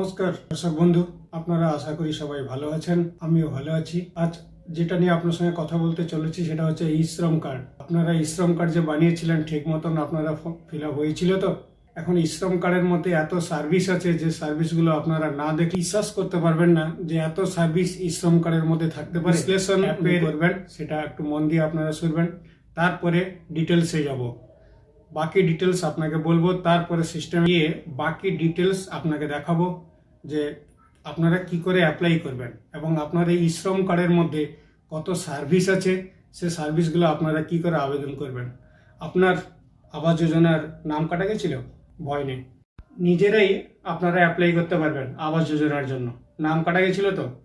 নমস্কার। দর্শক বন্ধু আপনারা আশা করি সবাই ভালো আছেন আমিও ভালো আছি। আজ যেটা নিয়ে আপনার সঙ্গে কথা বলতে চলেছি সেটা হচ্ছে ই শ্রম কার্ড। আপনারা ই শ্রম কার্ড যে বানিয়েছিলেন ঠিক মতন আপনারা ফিল আপ হয়েছিল তো? এখন ই শ্রম কার্ডের মধ্যে এত সার্ভিস আছে যে সার্ভিসগুলো আপনারা না দেখে বিশ্বাস করতে পারবেন না যে এত সার্ভিস ই শ্রম কার্ডের মধ্যে থাকতে পারে। বিশ্লেষণ করবেন সেটা একটু মন দিয়ে আপনারা শুনবেন। তারপরে ডিটেলসে যাব। বাকি ডিটেলস আপনাকে বলব তারপরে সিস্টেম গিয়ে বাকি ডিটেলস আপনাকে দেখাবো। যে আপনারা কি করে অ্যাপ্লাই করবেন এবং আপনার এই শ্রম কার্ডের মধ্যে কত সার্ভিস আছে, সে সার্ভিসগুলো আপনারা কি করে আবেদন করবেন? আপনার আবাস যোজনার নাম কাটা গেছিল? ভয় নেই। নিজেরাই আপনারা অ্যাপ্লাই করতে পারবেন আবাস যোজনার জন্য। নাম কাটা গেছিল তো?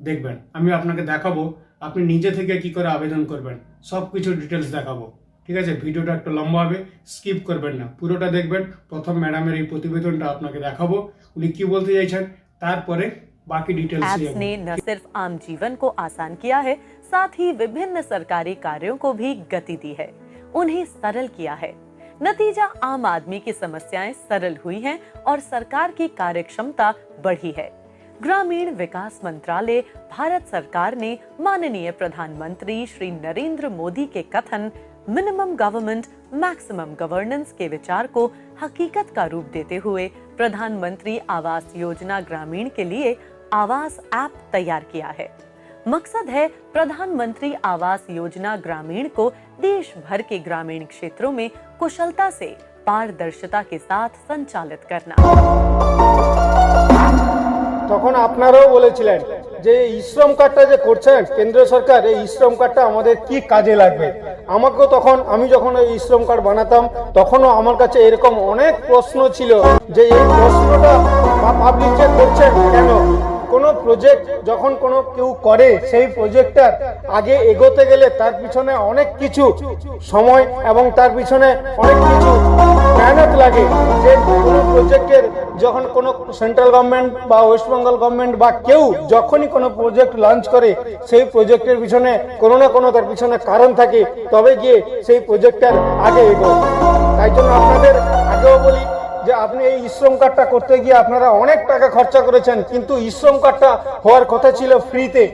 দেখবেন। আমি আপনাকে দেখাবো, আপনি নিজে থেকে কি করে আবেদন করবেন। সব কিছু ডিটেলস দেখাবো। ঠিক আছে? ভিডিওটা একটু লম্বা হবে স্কিপ করবেন না। পুরোটা দেখবেন। প্রথম ম্যাডামের এই প্রতিবেদনটা আপনাকে দেখাবো। উনি কি বলতে চাইছেন তারপরে বাকি ডিটেলস एप्स ने न सिर्फ आम जीवन को आसान किया है साथ ही विभिन्न सरकारी कार्यों को भी गति दी है उन्हें सरल किया है नतीजा आम आदमी की समस्याएं सरल हुई हैं और सरकार की कार्यक्षमता बढ़ी है ग्रामीण विकास मंत्रालय भारत सरकार ने माननीय प्रधानमंत्री श्री नरेंद्र मोदी के कथन मिनिमम गवर्नमेंट मैक्सिमम गवर्नेंस के विचार को हकीकत का रूप देते हुए प्रधानमंत्री आवास योजना ग्रामीण के लिए आवास ऐप तैयार किया है मकसद है प्रधानमंत्री आवास योजना ग्रामीण को देश भर के ग्रामीण क्षेत्रों में कुशलता से पारदर्शिता के साथ संचालित करना তখন আপনারাও বলেছিলেন যে এই শ্রম কার্ডটা যে করছেন কেন্দ্র সরকার, এই শ্রম কার্ডটা আমাদের কি কাজে লাগবে? আমাকেও তখন, আমি যখন এই শ্রম কার্ড বানাতাম, তখনও আমার কাছে এরকম অনেক প্রশ্ন ছিল যে এই প্রশ্নটা পাবলিক যে করছেন কেন? কোনো প্রজেক্ট যখন কোনো কেউ করে, সেই প্রজেক্টটার আগে এগোতে গেলে তার পিছনে অনেক কিছু সময় এবং তার পিছনে অনেক কিছু মেহনত লাগে যে কোনো প্রজেক্টের যখন কোনো সেন্ট্রাল গভর্নমেন্ট বা ওয়েস্ট বেঙ্গল গভর্নমেন্ট বা কেউ যখনই কোনো প্রজেক্ট লঞ্চ করে, সেই প্রজেক্টের পিছনে কোনো না কোনো তার পিছনে কারণ থাকে, তবে গিয়ে সেই প্রজেক্টটার আগে এগোয়। তাই জন্য আপনাদের আগেও বলি যে আপনি এই শ্রম কার্ডটা করতে গিয়ে আপনারা অনেক টাকা খরচা করেছেন, কিন্তু শ্রম কার্ডটা হওয়ার কথা ছিল ফ্রিতে।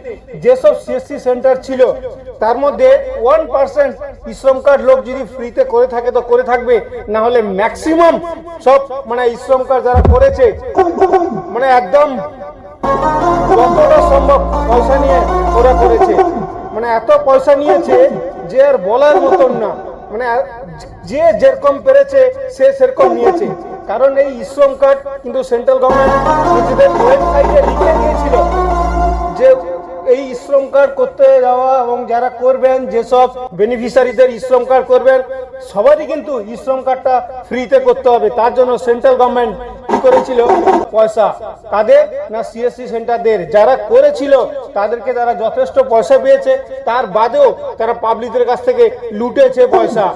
যেসব সিএসসি সেন্টার ছিল, তার মধ্যে ওয়ান পার্সেন্ট শ্রম কার্ড লোক যদি ফ্রিতে করে থাকে তো করে থাকবে, না হলে ম্যাক্সিমাম সব মানে শ্রম কার্ড যারা করেছে মানে একদম যতটা সম্ভব পয়সা নিয়ে ওরা করেছে। মানে এত পয়সা নিয়েছে যে আর বলার মতন না। মানে যে যেরকম পেরেছে, সে সেরকম নিয়েছে। কারণ এই শ্রম কার্ড কিন্তু সেন্ট্রাল গভর্নমেন্ট নিজেদের ওয়েবসাইটে লিখে দিয়েছিল যে এই শ্রম কার্ড করতে যাওয়া এবং যারা করবেন, যেসব বেনিফিশিয়ারিদের শ্রম কার্ড করবেন, সবারই কিন্তু শ্রম কার্ডটা ফ্রিতে করতে হবে। তার জন্য সেন্ট্রাল গভর্নমেন্ট কি করেছিল? পয়সা। কাদের না সিএসসি সেন্টারদের যারা করেছিল, তাদেরকে তারা যথেষ্ট পয়সা পেয়েছে। তার বাদেও তারা পাবলিকদের কাছ থেকে লুটেছে পয়সা।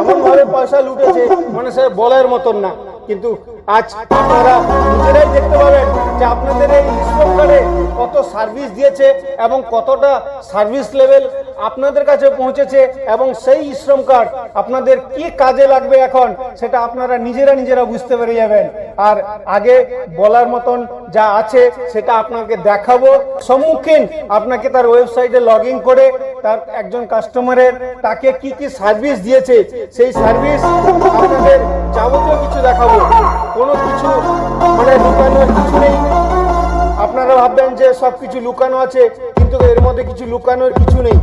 এমনভাবে পয়সা লুটেছে মানে সে বলার মতন না। কিন্তু আজ আপনারা নিজেরাই দেখতে পাবেন যে আপনাদের এই ইন্সপেক্টরে কত সার্ভিস দিয়েছে এবং কতটা সার্ভিস লেভেল আপনাদের কাছে পৌঁছেছে এবং সেই শ্রম কার্ড আপনাদের কি কাজে লাগবে এখন, সেটা আপনারা নিজেরা নিজেরা বুঝতে পেরে যাবেন। আর আগে বলার মতন যা আছে সেটা আপনাকে দেখাবো। সম্মুখীন আপনাকে তার ওয়েবসাইটে লগ করে তার একজন কাস্টমারের তাকে কি কি সার্ভিস দিয়েছে, সেই সার্ভিস আপনাদের যাবতীয় কিছু দেখাবো। কোনো কিছু মানে লুকানোর কিছু নেই। আপনারা ভাববেন যে সব কিছু লুকানো আছে, কিন্তু এর মধ্যে কিছু লুকানোর কিছু নেই।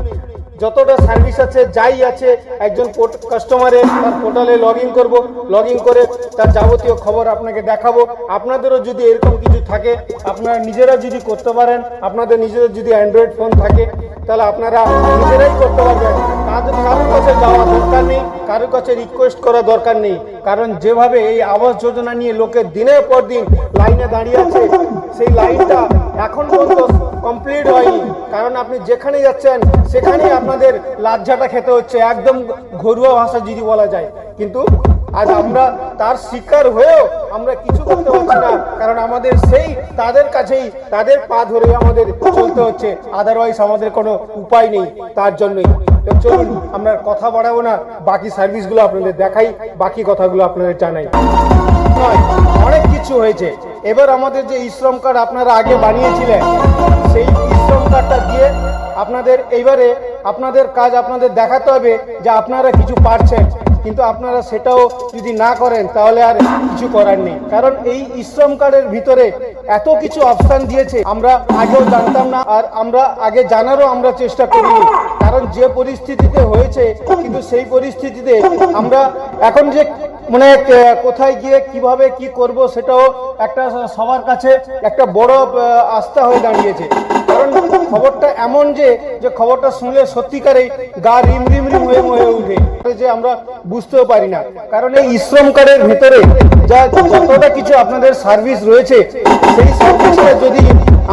যতটা সার্ভিস আছে, যাই আছে, একজন কাস্টমারের তার পোর্টালে লগ ইন করব লগ ইন করে তার যাবতীয় খবর আপনাকে দেখাবো। আপনাদেরও যদি এরকম কিছু থাকে, আপনারা নিজেরা যদি করতে পারেন, আপনাদের নিজেদের যদি অ্যান্ড্রয়েড ফোন থাকে, তাহলে আপনারা নিজেরাই করতে পারবেন। কারোর কাছে যাওয়া দরকার নেই, কারোর কাছে রিকোয়েস্ট করা দরকার নেই। কারণ যেভাবে এই আবাস যোজনা নিয়ে লোকে দিনের পর দিন লাইনে দাঁড়িয়ে আছে, সেই লাইনটা এখন পর্যন্ত কমপ্লিট হয়নি। কারণ আপনি যেখানে যাচ্ছেন, সেখানেই আপনাদের লাজ্জাটা খেতে হচ্ছে, একদম ঘরুয়া ভাষা যদি বলা যায়। কিন্তু আজ আমরা তার শিকার হয়েও আমরা কিছু করতে পারছি না, কারণ আমাদের সেই তাদের কাছেই, তাদের পা ধরে আমাদের চলতে হচ্ছে। আদারওয়াইজ আমাদের কোনো উপায় নেই, তার জন্যই। চলুন, আমরা কথা বাড়াবো না, বাকি সার্ভিসগুলো আপনাদের দেখাই, বাকি কথাগুলো আপনাদের জানাই। অনেক কিছু হয়েছে। এবার আমাদের যে ইশ্রম কার্ড আপনারা আগে বানিয়েছিলেন, সেই ইশ্রম কার্ডটা দিয়ে আপনাদের, এইবারে আপনাদের কাজ আপনাদের দেখাতে হবে যে আপনারা কিছু পারছেন। কিন্তু আপনারা সেটাও যদি না করেন, তাহলে আর কিছু করার নেই। কারণ এই ইশ্রম কার্ডের ভিতরে এত কিছু অপশান দিয়েছে, আমরা আগেও জানতাম না, আর আমরা আগে জানারও আমরা চেষ্টা করিনি। কারণ যে পরিস্থিতিতে হয়েছে, কিন্তু সেই পরিস্থিতিতে আমরা এখন যে মানে কোথায় গিয়ে কীভাবে কি করব, সেটাও একটা সবার কাছে একটা বড় আস্থা হয়ে দাঁড়িয়েছে। কারণ খবরটা এমন যে যে খবরটা শুনলে সত্যিকারেই গা রিম রিম রিম হয়ে হয়ে উঠে, যে আমরা বুঝতেও পারি না। কারণ এই ইশ্রম কার্ডের ভেতরে যা যতটা কিছু আপনাদের সার্ভিস রয়েছে, সেই সার্ভিসটা যদি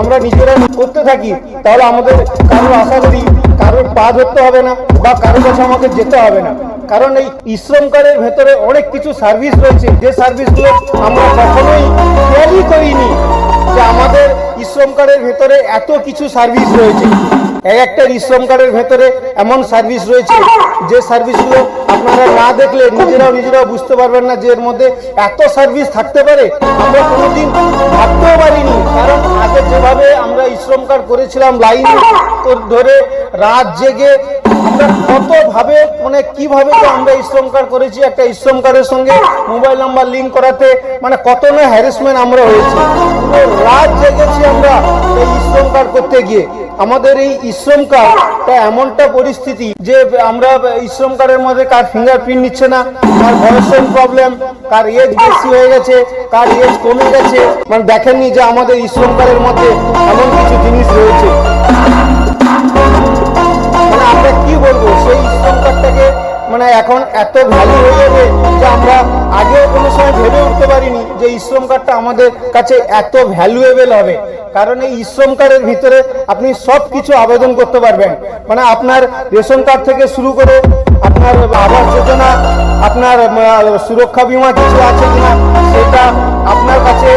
আমরা নিজেরা করতে থাকি, তাহলে আমাদের কারও আশা করি কারোর পা ধরতে হবে না, বা কারোর কাছে আমাকে যেতে হবে না। কারণ এই ইশ্রম কার্ডের ভেতরে অনেক কিছু সার্ভিস রয়েছে। যে সার্ভিসগুলো আমরা কখনোই খেয়ালই করিনি যে আমাদের ইশ্রম কার্ডের ভেতরে এত কিছু সার্ভিস রয়েছে। এক একটা ইশ্রম কার্ডের ভেতরে এমন সার্ভিস রয়েছে যে সার্ভিসগুলো আপনারা না দেখলে নিজেরাও নিজেরাও বুঝতে পারবেন না যে এর মধ্যে এত সার্ভিস থাকতে পারে। আমরা কোনোদিন ভাবতেও পারিনি। কারণ আগে যেভাবে আমরা ইশ্রম কার্ড করেছিলাম লাইন ধরে রাত জেগে কতভাবে মানে কীভাবে যে আমরা ইশ্রম কার্ড করেছি, একটা ইশ্রম কার্ডের সঙ্গে মোবাইল নাম্বার লিঙ্ক করাতে মানে কত না হ্যারাসমেন্ট আমরা হয়েছি। রাত জেগেছি আমরা এই ইশ্রম কার্ড করতে গিয়ে। আমাদের এই ইশ্রম কার্ডটা এমনটা পরিস্থিতি যে আমরা ইশ্রম কার্ডের মধ্যে কার ফিঙ্গারপ্রিন্ট নিচ্ছে না, কার বয়সের প্রবলেম কার এজ বেশি হয়ে গেছে, কার এজ কমে গেছে। মানে দেখেননি যে আমাদের ইশ্রম কার্ডের মধ্যে এমন কিছু জিনিস রয়েছে। মানে আমরা কি বলব? সেই ইশ্রম কার্ডটাকে মানে এখন এত ভ্যালু হয়ে যাবে যে আমরা আগেও কোনো সময় ভেবে উঠতে পারিনি যে ইশ্রম কার্ডটা আমাদের কাছে এত ভ্যালুয়েবল হবে। কারণ এই ইশ্রম কার্ডের ভিতরে আপনি সব কিছু আবেদন করতে পারবেন। মানে আপনার রেশন কার্ড থেকে শুরু করে আপনার আবাস যোজনা, আপনার সুরক্ষা বিমা কিছু আছে কিনা, সেটা আপনার কাছে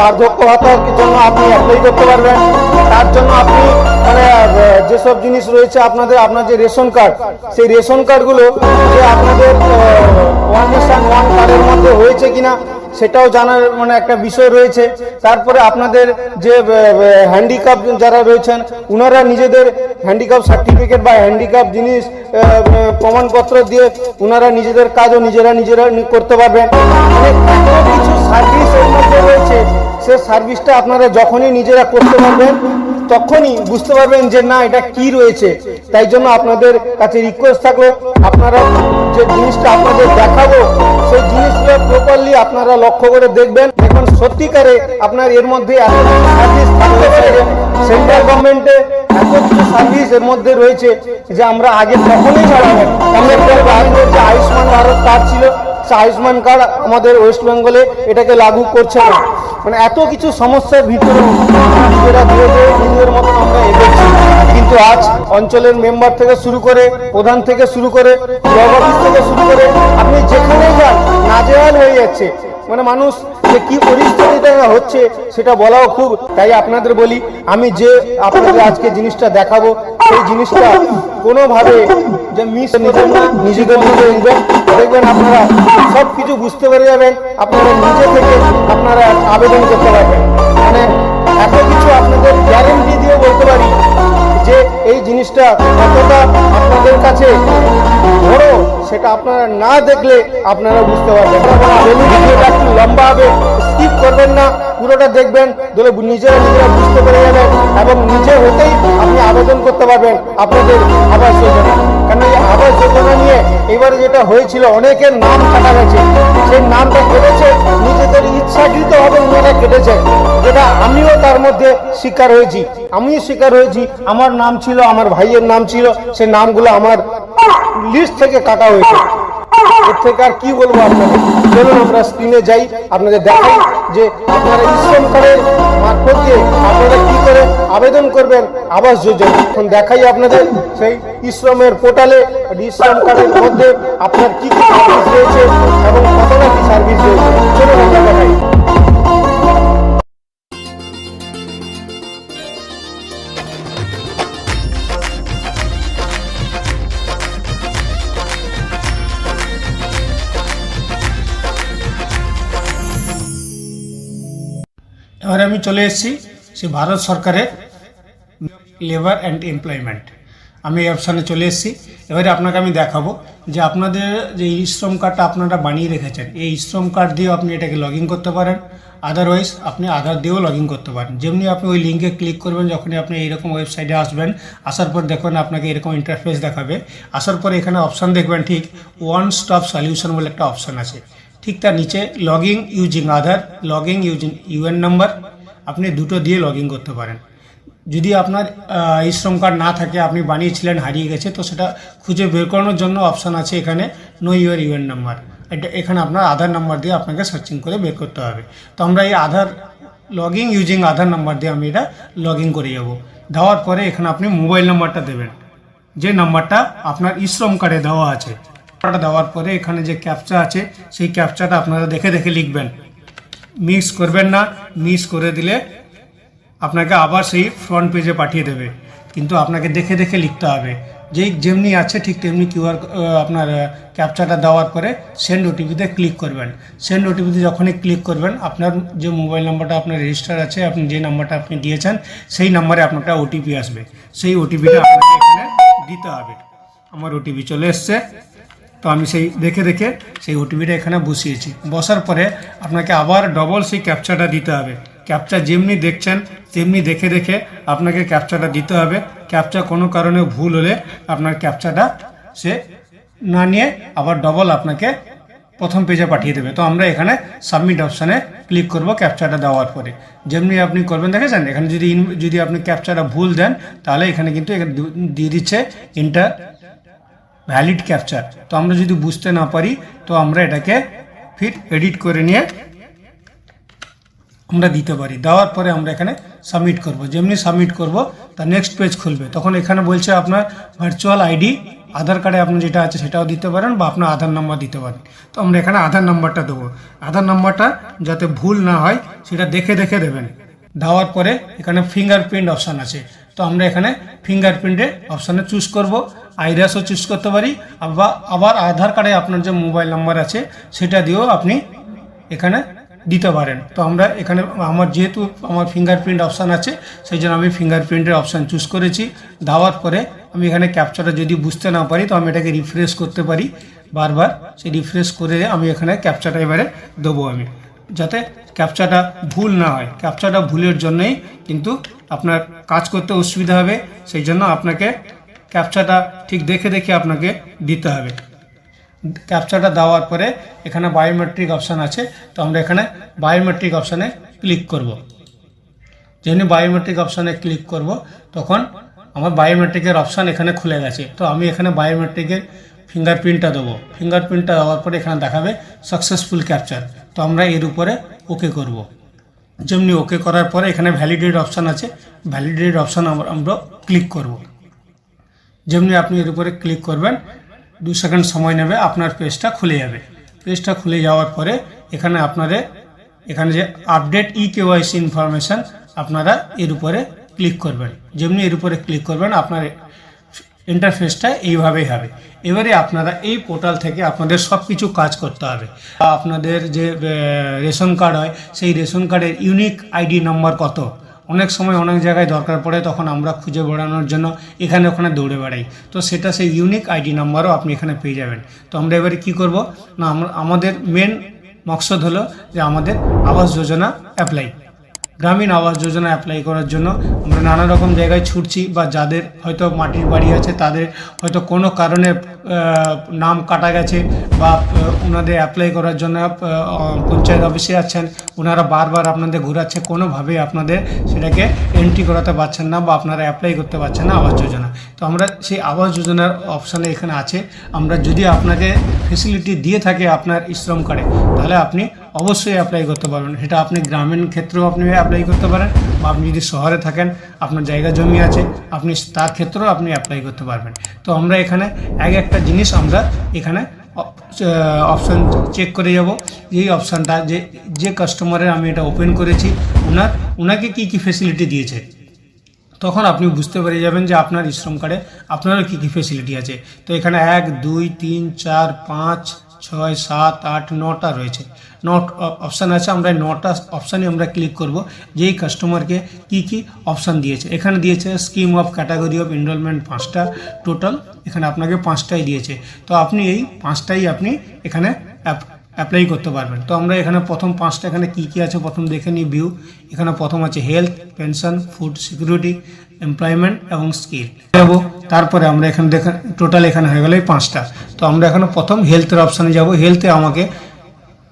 বার্ধক্য ভাতার জন্য আপনি অ্যাপ্লাই করতে পারবেন। তার জন্য আপনি মানে যেসব জিনিস রয়েছে আপনাদের, আপনার যে রেশন কার্ড, সেই রেশন কার্ডগুলো যে আপনাদের ওয়ান নেশন ওয়ান কার্ডের মধ্যে হয়েছে কিনা সেটাও জানার মানে একটা বিষয় রয়েছে। তারপরে আপনাদের যে হ্যান্ডিক্যাপ যারা রয়েছেন ওনারা নিজেদের হ্যান্ডিক্যাপ সার্টিফিকেট বা হ্যান্ডিক্যাপ জিনিস প্রমাণপত্র দিয়ে ওনারা নিজেদের কাজও নিজেরা নিজেরা করতে পারবেন। কিছু সার্ভিস মধ্যে রয়েছে। সে সার্ভিসটা আপনারা যখনই নিজেরা করতে পারবেন তখনই বুঝতে পারবেন যে না, এটা কি রয়েছে। তাই জন্য আপনাদের কাছে রিকোয়েস্ট থাকল, আপনারা যে জিনিসটা আপনাদের দেখাবো, সেই জিনিসগুলো প্রপারলি আপনারা লক্ষ্য করে দেখবেন। এখন সত্যিকারে আপনার এর মধ্যে থাকতে পারে সেন্ট্রাল গভর্নমেন্টে সার্ভিস এর মধ্যে রয়েছে যে আমরা আগে কখনোই আমাদের যে আয়ুষ্মান ভারত কার্ড ছিল আয়ুষ্মান কার্ড আমাদের ওয়েস্ট বেঙ্গলে এটাকে লাগু করছে না। মানে এত কিছু সমস্যার ভিতরে মতন আমরা এগোচ্ছি। কিন্তু আজ অঞ্চলের মেম্বার থেকে শুরু করে প্রধান থেকে শুরু করে থেকে শুরু করে আপনি যেখানেই যান নাজেহাল হয়ে যাচ্ছে। মানে মানুষ যে কি পরিস্থিতিতে হচ্ছে সেটা বলাও খুব। তাই আপনাদের বলি, আমি যে আপনাদের আজকে জিনিসটা দেখাবো, সেই জিনিসটা কোনোভাবে যে মিস নিজেদের মধ্যে দেখবেন দেখবেন আপনারা সব কিছু বুঝতে পেরে যাবেন, আপনারা নিজে থেকে আপনারা আবেদন করতে পারবেন। মানে এত কিছু আপনাদের গ্যারেন্টি দিয়ে বলতে পারি যে এই জিনিসটা কতটা আপনাদের কাছে বড়, সেটা আপনারা না দেখলে আপনারা বুঝতে পারবেন ভিডিওটা একটু লম্বা হবে স্কিপ করবেন না। পুরোটা দেখবেন ধরে নিজেরা নিজেরা বুঝতে পেরে যাবেন এবং নিজে হতেই আপনি আবেদন করতে পারবেন আপনাদের আবাস যোজনা। কারণ এই আবাস যোজনা নিয়ে এবারে যেটা হয়েছিল, অনেকের নাম কাটা গেছে। সেই নামটা কেটেছে, নিজেদের ইচ্ছাকৃত ভাবে ওনারা কেটেছে, যেটা আমিও তার মধ্যে শিকার হয়েছি। আমিও শিকার হয়েছি, আমার নাম ছিল, আমার ভাইয়ের নাম ছিল, সেই নামগুলো আমার লিস্ট থেকে কাটা হয়েছে। থেকে আর কি বলব আপনাদের চলুন আমরা স্ক্রিনে যাই, আপনাদের দেখাই যে আপনারা ইসলাম কার্ডের মারফত দিয়ে আপনারা কি করে আবেদন করবেন, আবাস যোজনা। এখন দেখাই আপনাদের সেই ইশ্রমের পোর্টালে ইশ্রম কার্ডের মধ্যে আপনার কি কি রয়েছে এবং চলে এসেছি, সে ভারত সরকারের লেবার অ্যান্ড এমপ্লয়মেন্ট আমি এই অপশানে চলে এসেছি। এবারে আপনাকে আমি দেখাবো যে আপনাদের যে ই শ্রম কার্ডটা আপনারা বানিয়ে রেখেছেন, এই শ্রম কার্ড দিয়েও আপনি এটাকে লগ করতে পারেন। আদারওয়াইজ আপনি আধার দিয়েও লগ করতে পারেন। যেমনি আপনি ওই লিঙ্কে ক্লিক করবেন, যখনই আপনি এইরকম ওয়েবসাইটে আসবেন, আসার পর দেখবেন আপনাকে এরকম ইন্টারফেস দেখাবে। আসার পর এখানে অপশান দেখবেন ঠিক ওয়ান স্টপ সলিউশন বলে একটা অপশান আছে। ঠিক তার নিচে log using Aadhaar log using UAN number আপনি দুটো দিয়ে লগ করতে পারেন। যদি আপনার এই শ্রম কার্ড না থাকে, আপনি বানিয়েছিলেন, হারিয়ে গেছে, তো সেটা খুঁজে বের করানোর জন্য অপশান আছে এখানে নো ইউর ইউএন নাম্বার এটা এখানে আপনার আধার নাম্বার দিয়ে আপনাকে সার্চিং করে বের করতে হবে। তো আমরা এই Aadhaar log in using Aadhaar number দিয়ে আমি এটা লগ ইন করে যাব। দেওয়ার পরে এখানে আপনি মোবাইল নাম্বারটা দেবেন। যে নাম্বারটা আপনার ই শ্রম কার্ডে দেওয়া আছে। দেওয়ার পরে এখানে যে ক্যাপচা আছে, সেই ক্যাপচাটা আপনারা দেখে দেখে লিখবেন। মিক্স করবেন না মিক্স করে দিলে আপনাকে আবার সেই ফ্রন্ট পেজে পাঠিয়ে দেবে। কিন্তু আপনাকে দেখে দেখে লিখতে হবে। যেই যেমনি আছে ঠিক তেমনি কিউআর আপনার ক্যাপচাটা দেওয়ার পরে সেন্ড ওটিপিতে ক্লিক করবেন। সেন্ড ওটিপিতে যখনই ক্লিক করবেন, আপনার যে মোবাইল নাম্বারটা আপনার রেজিস্টার আছে, আপনি যে নাম্বারটা আপনি দিয়েছেন, সেই নাম্বারে আপনারটা ওটিপি আসবে। সেই ওটিপিটা আপনাকে এখানে দিতে হবে। আমার ওটিপি চলে এসছে। তো আমি সেই দেখে দেখে সেই ওটিপিটা এখানে বসিয়েছি। বসার পরে আপনাকে আবার ডবল সেই ক্যাপচাটা দিতে হবে। ক্যাপচা যেমনি দেখছেন, তেমনি দেখে দেখে আপনাকে ক্যাপচাটা দিতে হবে। ক্যাপচা কোনো কারণে ভুল হলে আপনার ক্যাপচাটা সে না নিয়ে আবার ডবল আপনাকে প্রথম পেজে পাঠিয়ে দেবে। তো আমরা এখানে সাবমিট অপশানে ক্লিক করব ক্যাপচাটা দেওয়ার পরে। যেমনি আপনি করবেন, দেখেছেন? এখানে যদি যদি আপনি ক্যাপচাটা ভুল দেন, তাহলে এখানে কিন্তু দিয়ে দিচ্ছে ইন্টার ভ্যালিড ক্যাপচার তো আমরা যদি বুঝতে না পারি, তো আমরা এটাকে ফির এডিট করে নিয়ে আমরা দিতে পারি। দেওয়ার পরে আমরা এখানে সাবমিট করব। যেমনি সাবমিট করব, তা নেক্সট পেজ খুলবে। তখন এখানে বলছে আপনার ভার্চুয়াল আইডি আধার কার্ডে আপনার যেটা আছে সেটাও দিতে পারেন বা আপনার আধার নাম্বার দিতে পারেন। তো আমরা এখানে আধার নাম্বারটা দেবো। আধার নাম্বারটা যাতে ভুল না হয়, সেটা দেখে দেখে দেবেন। দেওয়ার পরে এখানে ফিঙ্গারপ্রিন্ট অপশান আছে। তো আমরা এখানে ফিঙ্গারপ্রিন্টে অপশানে চুজ করব। আইরাসও চুজ করতে পারি। আবার আবার আধার কার্ডে আপনার যে মোবাইল নাম্বার আছে, সেটা দিয়েও আপনি এখানে দিতে পারেন। তো আমরা এখানে, আমার যেহেতু আমার ফিঙ্গারপ্রিন্ট অপশান আছে, সেই জন্য আমি ফিঙ্গারপ্রিন্টের অপশান চুজ করেছি। দেওয়ার পরে আমি এখানে ক্যাপচারটা যদি বুঝতে না পারি, তো আমি এটাকে রিফ্রেশ করতে পারি। বারবার সেই রিফ্রেশ করে আমি এখানে ক্যাপচারটা এবারে দেবো আমি। যাতে ক্যাপচারটা ভুল না হয়। ক্যাপচারটা ভুলের জন্যই কিন্তু আপনার কাজ করতে অসুবিধা হবে। সেই জন্য আপনাকে ক্যাপচারটা ঠিক দেখে দেখে আপনাকে দিতে হবে। ক্যাপচারটা দেওয়ার পরে এখানে বায়োমেট্রিক অপশান আছে, তো আমরা এখানে বায়োমেট্রিক অপশানে ক্লিক করব। যেমনি বায়োমেট্রিক অপশানে ক্লিক করব, তখন আমার বায়োমেট্রিকের অপশান এখানে খুলে গেছে। তো আমি এখানে বায়োমেট্রিকের ফিঙ্গারপ্রিন্টটা দেবো। ফিঙ্গারপ্রিন্টটা দেওয়ার পরে এখানে দেখাবে সাকসেসফুল ক্যাপচার তো আমরা এর উপরে ওকে করব। যেমনি ওকে করার পরে এখানে ভ্যালিডেট অপশান আছে ভ্যালিডেট অপশান আমরা ক্লিক করব। যেমনি আপনি এর উপরে ক্লিক করবেন, দু সেকেন্ড সময় নেবে, আপনার পেজটা খুলে যাবে। পেজটা খুলে যাওয়ার পরে এখানে আপনাদের এখানে যে আপডেট ই কেওয়াইসি ইনফরমেশান আপনারা এর উপরে ক্লিক করবেন। যেমনি এর উপরে ক্লিক করবেন, আপনার ইন্টারফেসটা এইভাবেই হবে। এবারে আপনারা এই পোর্টাল থেকে আপনাদের সব কিছু কাজ করতে হবে। আপনাদের যে রেশন কার্ড হয়, সেই রেশন কার্ডের ইউনিক আইডি নম্বর কত? অনেক সময় অনেক জায়গায় দরকার পড়ে, তখন আমরা খুঁজে বেড়ানোর জন্য এখানে ওখানে দৌড়ে বেড়াই। তো সেটা সেই ইউনিক আইডি নাম্বারও আপনি এখানে পেয়ে যাবেন। তো আমরা এবারে কি করব? না আমাদের মেন মকসদ হলো যে আমাদের আবাস যোজনা অ্যাপ্লাই গ্রামীণ আবাস যোজনা অ্যাপ্লাই করার জন্য আমরা নানা রকম জায়গায় ছুটছি বা যাদের হয়তো মাটির বাড়ি আছে, তাদের হয়তো কোনো কারণে নাম কাটা গেছে বা ওনাদের অ্যাপ্লাই করার জন্য পঞ্চায়েত অফিসে আছেন ওনারা বারবার আপনাদের ঘোরাচ্ছে কোনোভাবে আপনাদের সেটাকে এন্ট্রি করাতে পারছেন না বা আপনারা অ্যাপ্লাই করতে পারছেন না আবাস যোজনা। তো আমরা সেই আবাস যোজনার অপশানে এখানে আছে। আমরা যদি আপনাকে ফেসিলিটি দিয়ে থাকে আপনার শ্রম কার্ডে, তাহলে আপনি অবশ্যই অ্যাপ্লাই করতে পারবেন। সেটা আপনি গ্রামীণ ক্ষেত্রেও আপনি অ্যাপ্লাই করতে পারেন বা আপনি যদি শহরে থাকেন, আপনার জায়গা জমি আছে, আপনি তার ক্ষেত্রেও আপনি অ্যাপ্লাই করতে পারবেন। তো আমরা এখানে এক একটা জিনিস আমরা এখানে অপশান চেক করে যাব। এই অপশানটা যে যে কাস্টমারের আমি এটা ওপেন করেছি ওনার ওনাকে কী কী ফেসিলিটি দিয়েছে? তখন আপনি বুঝতে পেরে যাবেন যে আপনার শ্রম কার্ডে আপনারও কী কী ফেসিলিটি আছে। তো এখানে এক, দুই, তিন, চার, পাঁচ ছয়, সাত, আট, নটা রয়েছে। নট অপশান আছে, আমরা নটা অপশানে আমরা ক্লিক করব। যেই কাস্টমারকে কি কি অপশান দিয়েছে। এখানে দিয়েছে scheme of category of enrollment পাঁচটা টোটাল এখানে আপনাকে পাঁচটাই দিয়েছে। তো আপনি এই পাঁচটাই আপনি এখানে অ্যাপ্লাই করতে পারবেন। তো আমরা এখানে প্রথম পাঁচটা, এখানে কী কী আছে প্রথম দেখে নিই ভিউ এখানে প্রথম আছে health pension food security employment এবং স্কিল যাব, তারপরে আমরা এখানে দেখেন টোটাল এখানে হয়ে গেল এই পাঁচটা। তো আমরা এখানে প্রথম হেলথের অপশানে যাব। হেলথে আমাকে,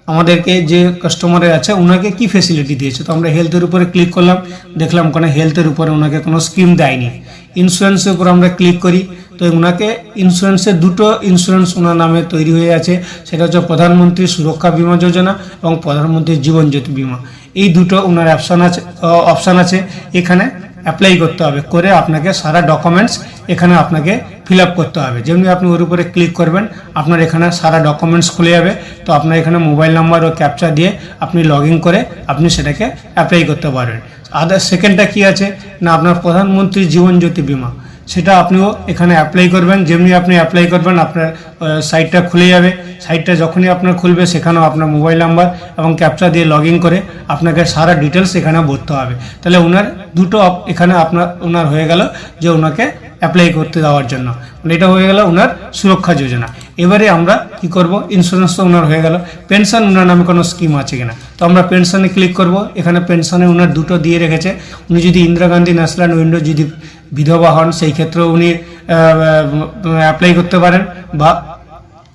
আমাদেরকে যে কাস্টমারের আছে ওনাকে কি ফেসিলিটি দিয়েছে? তো আমরা হেলথের উপরে ক্লিক করলাম, দেখলাম ওখানে হেলথের উপরে ওনাকে কোনো স্কিম দেয়নি। ইন্স্যুরেন্সের উপর আমরা ক্লিক করি। তো ওনাকে ইন্স্যুরেন্সের দুটো ইন্স্যুরেন্স ওনার নামে তৈরি হয়ে আছে। সেটা হচ্ছে প্রধানমন্ত্রী সুরক্ষা বীমা যোজনা এবং প্রধানমন্ত্রী জীবন জ্যোতি বীমা। এই দুটো ওনার অপশান আছে অপশান আছে। এখানে অ্যাপ্লাই করতে হবে, করে আপনাকে সারা ডকুমেন্টস এখানে আপনাকে ফিল আপ করতে হবে। যেমনি আপনি ওর উপরে ক্লিক করবেন, আপনার এখানে সারা ডকুমেন্টস খুলে যাবে। তো আপনার এখানে মোবাইল নাম্বার ও ক্যাপচা দিয়ে আপনি লগ করে আপনি সেটাকে অ্যাপ্লাই করতে পারবেন। আদার সেকেন্ডটা কি আছে? না, আপনার প্রধানমন্ত্রী জীবন জ্যোতি বীমা। সেটা আপনিও এখানে অ্যাপ্লাই করবেন। যেমনি আপনি অ্যাপ্লাই করবেন, আপনার সাইটটা খুলে যাবে। সাইটটা যখনই আপনার খুলবে, সেখানেও আপনার মোবাইল নাম্বার এবং ক্যাপচা দিয়ে লগ করে আপনাকে সারা ডিটেলস এখানে ভরতে হবে। তাহলে ওনার দুটো এখানে আপনার ওনার হয়ে গেল যে ওনাকে অ্যাপ্লাই করতে দেওয়ার জন্য। মানে এটা হয়ে গেল ওনার সুরক্ষা যোজনা। এবারে আমরা কি করব? ইন্স্যুরেন্স তো ওনার হয়ে গেল। পেনশন ওনার নামে কোনো স্কিম আছে কিনা? তো আমরা পেনশনে ক্লিক করব। এখানে পেনশনে ওনার দুটো দিয়ে রেখেছে। উনি যদি ইন্দিরা গান্ধী ন্যাশনাল উইন্ডো যদি বিধবা হন, সেই ক্ষেত্রেও উনি অ্যাপ্লাই করতে পারেন বা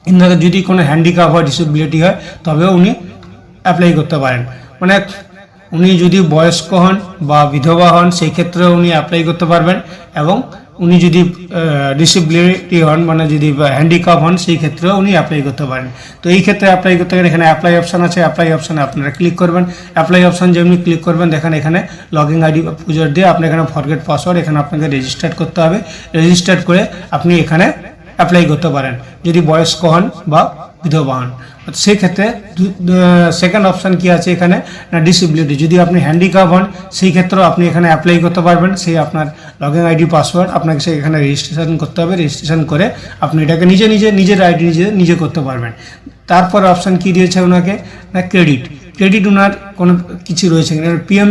ইন্দিরা যদি কোনো হ্যান্ডিক্যাপ হয় ডিসেবিলিটি হয়, তবেও উনি অ্যাপ্লাই করতে পারেন। মানে উনি যদি বয়স্ক হন বা বিধবা হন, সেই ক্ষেত্রে উনি অ্যাপ্লাই করতে পারবেন এবং উনি যদি ডিসেবিলিটি হন মানে যদি হ্যান্ডিক্যাপ হন, সেই ক্ষেত্রেও উনি অ্যাপ্লাই করতে পারেন। তো এই ক্ষেত্রে অ্যাপ্লাই করতে গেলে এখানে অ্যাপ্লাই অপশান আছে। অ্যাপ্লাই অপশানে আপনারা ক্লিক করবেন। অ্যাপ্লাই অপশান যেমনি ক্লিক করবেন, দেখেন এখানে লগ আইডি পুজোর দিয়ে আপনি এখানে ফরগেট পাসওয়ার্ড এখানে আপনাকে রেজিস্টার করতে হবে। রেজিস্টার করে আপনি এখানে অ্যাপ্লাই করতে পারেন। যদি বয়স্ক হন বা বিধবা হন। সেই ক্ষেত্রে সেকেন্ড অপশান কি আছে এখানে? না ডিসেবিলিটি যদি আপনি হ্যান্ডিক্যাপ হন, সেই ক্ষেত্রেও আপনি এখানে অ্যাপ্লাই করতে পারবেন। সেই আপনার লগ ইন আইডি পাসওয়ার্ড আপনাকে সেই এখানে রেজিস্ট্রেশন করতে হবে। রেজিস্ট্রেশন করে আপনি এটাকে নিজে নিজে, নিজের আইডি নিজে নিজে করতে পারবেন। তারপর অপশান কি দিয়েছে ওনাকে? না ক্রেডিট ক্রেডিট ওনার কোনো কিছু রয়েছে পিএম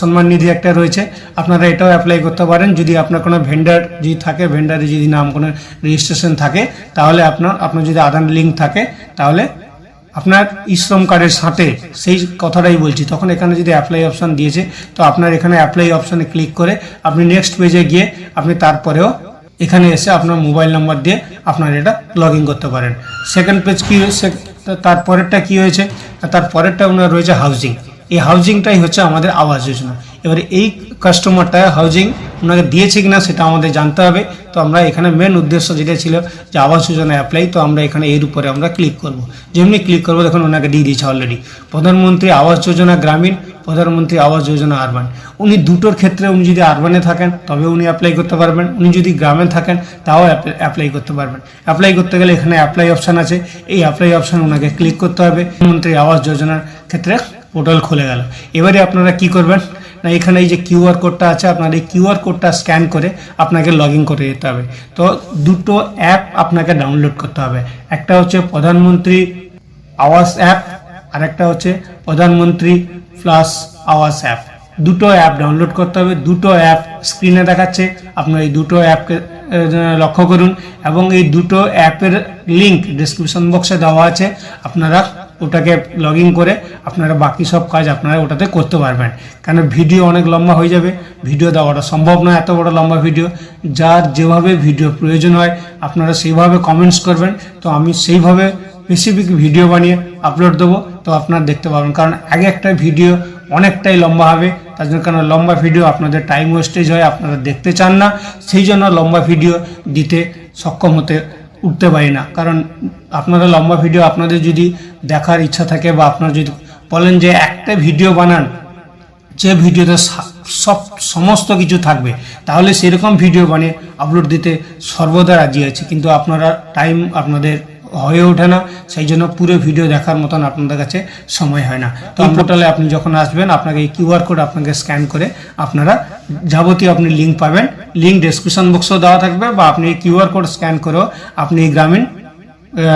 সম্মান নিধি একটা রয়েছে। আপনারা এটাও অ্যাপ্লাই করতে পারেন। যদি আপনার কোনো ভেন্ডার যদি থাকে ভেন্ডারে যদি নাম কোনো রেজিস্ট্রেশন থাকে, তাহলে আপনার আপনার যদি আধার লিঙ্ক থাকে, তাহলে আপনার ই শ্রম কার্ডের সাথে সেই কথাটাই বলছি। তখন এখানে যদি অ্যাপ্লাই অপশান দিয়েছে, তো আপনার এখানে অ্যাপ্লাই অপশানে ক্লিক করে আপনি নেক্সট পেজে গিয়ে আপনি তারপরেও এখানে এসে আপনার মোবাইল নাম্বার দিয়ে আপনার এটা লগ করতে পারেন। সেকেন্ড পেজ কী হয়েছে তারপরেরটা কী হয়েছে? তারপরেরটা ওনার রয়েছে হাউজিং এই হাউজিংটাই হচ্ছে আমাদের আবাস যোজনা। এবারে এই কাস্টমারটা হাউজিং ওনাকে দিয়েছে কিনা সেটা আমাদের জানতে হবে। তো আমরা এখানে মেন উদ্দেশ্য যেটা ছিল যে আবাস যোজনা অ্যাপ্লাই তো আমরা এখানে এর উপরে আমরা ক্লিক করব। যেমনি ক্লিক করব, দেখুন ওনাকে দিয়ে দিয়েছে অলরেডি প্রধানমন্ত্রী আবাস যোজনা গ্রামীণ, প্রধানমন্ত্রী আবাস যোজনা আরবান উনি দুটোর ক্ষেত্রে উনি যদি আরবানে থাকেন তবে উনি অ্যাপ্লাই করতে পারবেন। উনি যদি গ্রামে থাকেন, তাও অ্যাপ্লাই করতে পারবেন। অ্যাপ্লাই করতে গেলে এখানে অ্যাপ্লাই অপশান আছে। এই অ্যাপ্লাই অপশান ওনাকে ক্লিক করতে হবে। প্রধানমন্ত্রী আবাস যোজনার ক্ষেত্রে পোর্টাল খুলে গেল। এবারে আপনারা কি করবেন? না, এখানে এই যে কিউআর কোডটা আছে, আপনার এই কিউআর কোডটা স্ক্যান করে আপনাকে লগ ইন করে যেতে হবে। তো দুটো অ্যাপ আপনাকে ডাউনলোড করতে হবে। একটা হচ্ছে প্রধানমন্ত্রী আওয়াজ অ্যাপ আর একটা হচ্ছে প্রধানমন্ত্রী প্লাস আওয়াজ অ্যাপ। দুটো অ্যাপ ডাউনলোড করতে হবে, দুটো অ্যাপ স্ক্রিনে দেখাচ্ছে। আপনার এই দুটো অ্যাপকে লক্ষ্য করুন। এবং এই দুটো অ্যাপের লিংক ডিসক্রিপশন বক্সে দেওয়া আছে। আপনারা ওটাকে লগ করে আপনারা বাকি সব কাজ আপনারা ওটাতে করতে পারবেন। কেন ভিডিও অনেক লম্বা হয়ে যাবে। ভিডিও দেওয়াটা সম্ভব নয়, এত বড় লম্বা ভিডিও। যার যেভাবে ভিডিও প্রয়োজন হয়, আপনারা সেইভাবে কমেন্টস করবেন। তো আমি সেইভাবে স্পেসিফিক ভিডিও বানিয়ে আপলোড দেবো। তো আপনারা দেখতে পাবেন কারণ আগে একটা ভিডিও অনেকটাই লম্বা হবে। তার জন্য কারণ লম্বা ভিডিও আপনাদের টাইম ওয়েস্টেজ হয়, আপনারা দেখতে চান না। সেই জন্য লম্বা ভিডিও দিতে সক্ষম হতে, উঠতে পারি না। কারণ আপনারা লম্বা ভিডিও আপনাদের যদি দেখার ইচ্ছা থাকে বা আপনারা যদি বলেন যে একটা ভিডিও বানান, যে ভিডিওতে সব, সমস্ত কিছু থাকবে, তাহলে সেরকম ভিডিও বানিয়ে আপলোড দিতে সর্বদা রাজি আছে। কিন্তু আপনারা টাইম আপনাদের হয়ে ওঠে না সেই জন্য পুরো ভিডিও দেখার মতন আপনাদের কাছে সময় হয় না। তো এই পোর্টালে আপনি যখন আসবেন আপনাকে এই কিউআর কোড আপনাকে স্ক্যান করে আপনারা যাবতীয় আপনি লিঙ্ক পাবেন। লিঙ্ক ডেসক্রিপশন বক্সেও দেওয়া থাকবে বা আপনি কিউআর কোড স্ক্যান করেও আপনি এই গ্রামীণ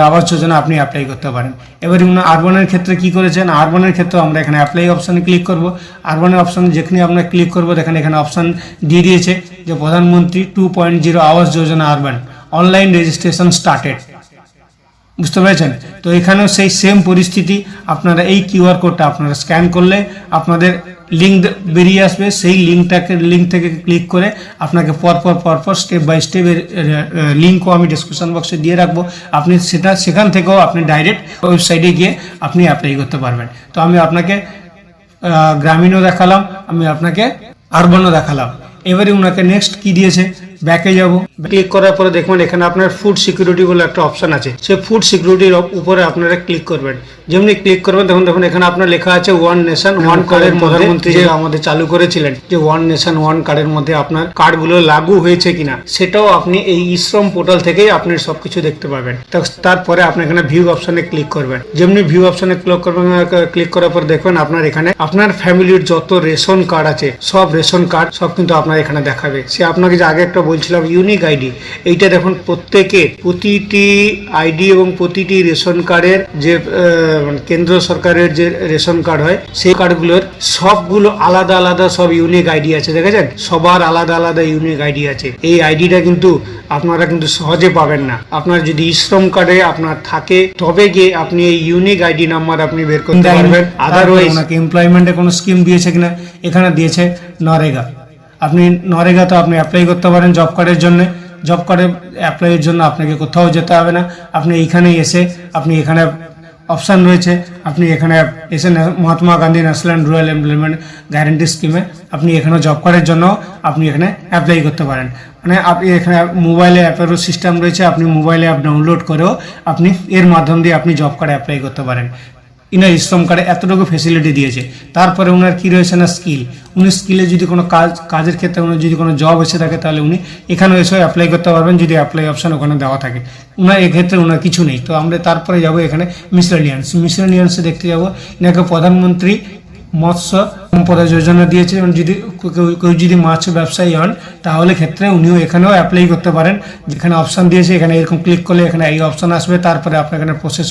আবাস যোজনা আপনি অ্যাপ্লাই করতে পারেন। এবার আরবানের ক্ষেত্রে কি করেছেন? আরবানের ক্ষেত্রে আমরা এখানে অ্যাপ্লাই অপশানে ক্লিক করব। আরবানের অপশানে যেখানে আমরা ক্লিক করব দেখেন এখানে অপশান দিয়ে দিয়েছে যে প্রধানমন্ত্রী two point zero Awas Yojana urban online registration started বুঝতে পেরেছেন? তো এখানেও সেই সেম পরিস্থিতি, আপনারা এই কিউআর কোডটা আপনারা স্ক্যান করলে আপনাদের লিঙ্ক বেরিয়ে আসবে। সেই লিঙ্কটাকে লিঙ্ক থেকে ক্লিক করে আপনাকে পরপর পরপর স্টেপ বাই স্টেপ লিঙ্কও আমি ডিসক্রিপশন বক্সে দিয়ে রাখব। আপনি সেটা, সেখান থেকেও আপনি ডাইরেক্ট ওয়েবসাইটে গিয়ে আপনি অ্যাপ্লাই করতে পারবেন। তো আমি আপনাকে গ্রামীণও দেখালাম, আমি আপনাকে আরবানও দেখালাম। এবারে ওনাকে নেক্সট কি দিয়েছে? ব্যাকে যাব। ক্লিক করার পরে দেখবেন এখানে আপনার ফুড সিকিউরিটি বলে একটা অপশন আছে। সেই ফুড সিকিউরিটির উপরে আপনারা ক্লিক করবেন। যেমনি ক্লিক করবেন তখন দেখুন এখানে আপনার লেখা আছে ওয়ান নেশন ওয়ান কার্ডের প্রধানমন্ত্রী যে আমাদের চালু করেছিলেন যে ওয়ান নেশন ওয়ান কার্ডের মধ্যে আপনার কার্ডগুলো লাগু হয়েছে কিনা সেটাও আপনি এই ইশ্রম পোর্টাল থেকেই আপনি সবকিছু দেখতে পাবেন। তারপরে আপনি এখানে ভিউ অপশনে ক্লিক করবেন। যেমনি ভিউ অপশনে ক্লিক করবেন ক্লিক করার পর দেখবেন আপনার এখানে আপনার ফ্যামিলির যত রেশন কার্ড আছে সব রেশন কার্ড সব কিন্তু আপনার এখানে দেখাবে। সে আপনাকে যে আগে একটা বলছিলাম ইউনিক আইডি এইটা দেখুন প্রত্যেকের প্রতিটি আইডি এবং প্রতিটি রেশন কার্ডের যে মানে কেন্দ্র সরকারের যে রেশন কার্ড হয় সেই কার্ডগুলোর সবগুলো আলাদা আলাদা সব ইউনিক আইডি আছে দেখেছেন? সবার আলাদা আলাদা ইউনিক আইডি আছে। এই আইডিটা কিন্তু আপনারা কিন্তু সহজে পাবেন না। আপনার যদি শ্রম কার্ডে আপনার থাকে তবে গিয়ে আপনি এই ইউনিক আইডি নাম্বার আপনি বের করতে পারবেন। আদারওয়াইজ এমপ্লয়মেন্টে কোনো স্কিম দিয়েছে কিনা এখানে দিয়েছে নরেগা। আপনি নরেগা তো আপনি অ্যাপ্লাই করতে পারেন জব কার্ডের জন্য। জব কার্ডে অ্যাপ্লাইয়ের জন্য আপনাকে কোথাও যেতে হবে না। আপনি এইখানে এসে, আপনি এখানে অপশান রয়েছে। আপনি এখানে এসে Mahatma Gandhi national rural employment guarantee স্কিমে আপনি এখানে জব কার্ডের জন্য আপনি এখানে অ্যাপ্লাই করতে পারেন। মানে আপনি এখানে মোবাইলে অ্যাপেরও সিস্টেম রয়েছে। আপনি মোবাইলে অ্যাপ ডাউনলোড করেও আপনি এর মাধ্যম দিয়ে আপনি জব কার্ড অ্যাপ্লাই করতে পারেন। ইনার শ্রম কার্ডে এতটুকু ফেসিলিটি দিয়েছে। তারপরে ওনার কী রয়েছে না স্কিল উনি স্কিলে যদি কোনো কাজ, কাজের ক্ষেত্রে উনি যদি কোনো জব এসে থাকে, তাহলে উনি এখানে এসে অ্যাপ্লাই করতে পারবেন যদি অ্যাপ্লাই অপশান ওখানে দেওয়া থাকে। ওনার এক্ষেত্রে ওনার কিছু নেই। তো আমরা তারপরে যাব এখানে মিসলেনিয়ান্স মিসলেনিয়ান্সে দেখতে যাব। এনাকে প্রধানমন্ত্রী মৎস্য সম্পদা যোজনা দিয়েছে এবং যদি কেউ যদি মাছ ব্যবসায়ী হন, তাহলে ক্ষেত্রে উনিও এখানেও অ্যাপ্লাই করতে পারেন। যেখানে অপশান দিয়েছে, এখানে এরকম ক্লিক করলে এখানে এই অপশান আসবে, তারপরে আপনার এখানে প্রসেস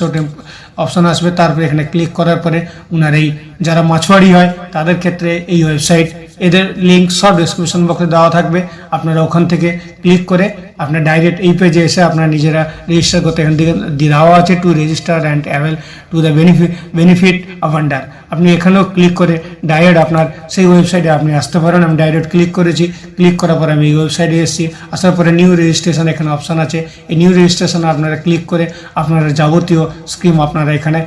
অপশান আসবে, তারপরে এখানে ক্লিক করার পরে উনার এই যারা মাছুয়ারি হয়, তাদের ক্ষেত্রে এই ওয়েবসাইট এদের লিঙ্ক সব ডিসক্রিপশন বক্সে দেওয়া থাকবে। আপনারা ওখান থেকে ক্লিক করে আপনার ডাইরেক্ট এই পেজে এসে আপনারা নিজেরা রেজিস্টার করতে এখান থেকে দেওয়া আছে to register and avail to the benefit benefit of under আপনি এখানেও ক্লিক করে ডাইরেক্ট আপনার সেই ওয়েবসাইটে আপনি আসতে পারেন। আমি ডাইরেক্ট ক্লিক করেছি। ক্লিক করার পরে আমি এই ওয়েবসাইটে এসেছি। আসার পরে নিউ রেজিস্ট্রেশন এখানে অপশান আছে। এই নিউ রেজিস্ট্রেশনে আপনারা ক্লিক করে আপনারা যাবতীয় স্কিম আপনারা এখানে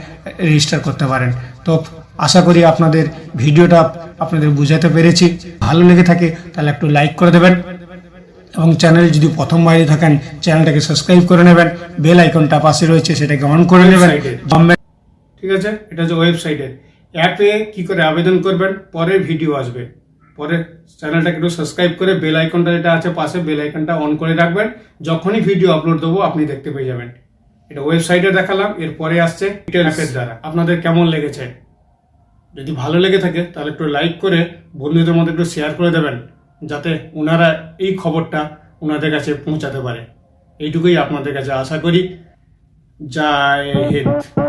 রেজিস্টার করতে পারেন। তো আশা করি আপনাদের ভিডিওটা আপনাদের বুঝাতে পেরেছি। ভালো লেগে থাকে তাহলে একটু লাইক করে দেবেন। এবং চ্যানেলে যদি প্রথম বাইরে থাকেন চ্যানেলটাকে সাবস্ক্রাইব করে নেবেন বেল আইকনটা পাশে রয়েছে সেটাকে অন করে নেবেন। ঠিক আছে? এটা হচ্ছে ওয়েবসাইটে অ্যাপে কি করে আবেদন করবেন? পরে ভিডিও আসবে। পরে চ্যানেলটাকে একটু সাবস্ক্রাইব করে বেল আইকনটা যেটা আছে পাশে বেল আইকনটা অন করে রাখবেন। যখনই ভিডিও আপলোড দেবো আপনি দেখতে পেয়ে যাবেন। এটা ওয়েবসাইটে দেখালাম এরপরে আসছে অ্যাপের দ্বারা। আপনাদের কেমন লেগেছে? যদি ভালো লেগে থাকে তাহলে একটু লাইক করে বন্ধুদের মধ্যে একটু শেয়ার করে দেবেন। যাতে ওনারা এই খবরটা ওনাদের কাছে পৌঁছাতে পারে। এইটুকুই আপনাদের কাছে আশা করি। জয় হিন্দ।